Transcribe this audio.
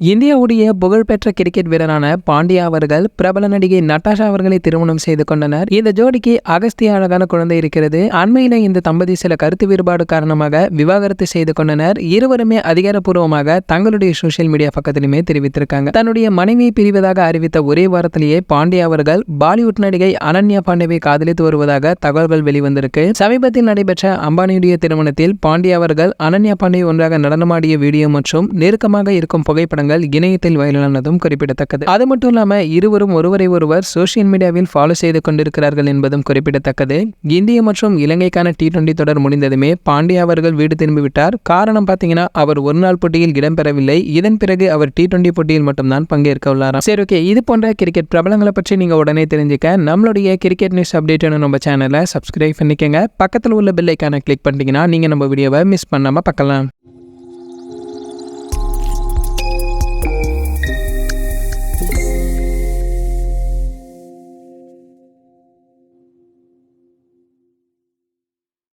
இந்தியாவுடைய புகழ்பெற்ற கிரிக்கெட் வீரரான பாண்டியா அவர்கள் பிரபல நடிகை நட்டாஷா அவர்களை திருமணம் செய்து கொண்டனர். இந்த ஜோடிக்கு அகஸ்திய அழகான குழந்தை இருக்கிறது. அண்மையில இந்த தம்பதி சில கருத்து வேறுபாடு காரணமாக விவாகரத்து செய்து கொண்டனர். இருவருமே அதிகாரப்பூர்வமாக தங்களுடைய சோசியல் மீடியா பக்கத்திலுமே தெரிவித்திருக்காங்க. தன்னுடைய மனைவியை பிரிவதாக அறிவித்த ஒரே வாரத்திலேயே பாண்டியா அவர்கள் பாலிவுட் நடிகை அனன்யா பாண்டேவை காதலித்து வருவதாக தகவல்கள் வெளிவந்திருக்கு. சமீபத்தில் நடைபெற்ற அம்பானியுடைய திருமணத்தில் பாண்டியா அவர்கள் அனன்யா பாண்டே ஒன்றாக நடனமாடிய வீடியோ மற்றும் நெருக்கமாக இருக்கும் புகைப்படங்கள் இணையத்தில் வயலானதும் குறிப்பிடத்தக்கது. அது மட்டும் இல்லாமல் இருவரும் ஒருவரை ஒருவர் சோசியல் மீடியாவில் ஃபாலோ செய்து கொண்டிருக்கிறார்கள் என்பதும் குறிப்பிடத்தக்கது. இந்திய மற்றும் இலங்கைக்கான டி டுவெண்டி தொடர் முடிந்ததுமே பாண்டியா அவர்கள் வீடு திரும்பிவிட்டார் காரணம் பார்த்தீங்கன்னா அவர் ஒரு நாள் போட்டியில் இடம்பெறவில்லை. இதன் பிறகு அவர் டி டுவெண்டி போட்டியில் மட்டும்தான் பங்கேற்க உள்ளாராம். சரி ஓகே இது போன்ற கிரிக்கெட் பிரபலங்களை பற்றி நீங்க உடனே தெரிஞ்சுக்க நம்மளுடைய கிரிக்கெட் நியூஸ் அப்டேட் நம்ம சேனலை சப்ஸ்கிரைப் பண்ணிக்கங்க. பக்கத்தில் உள்ள பெல் கிளிக் பண்ணிட்டீங்கன்னா நீங்க நம்ம வீடியோவை மிஸ் பண்ணாம பார்க்கலாம்.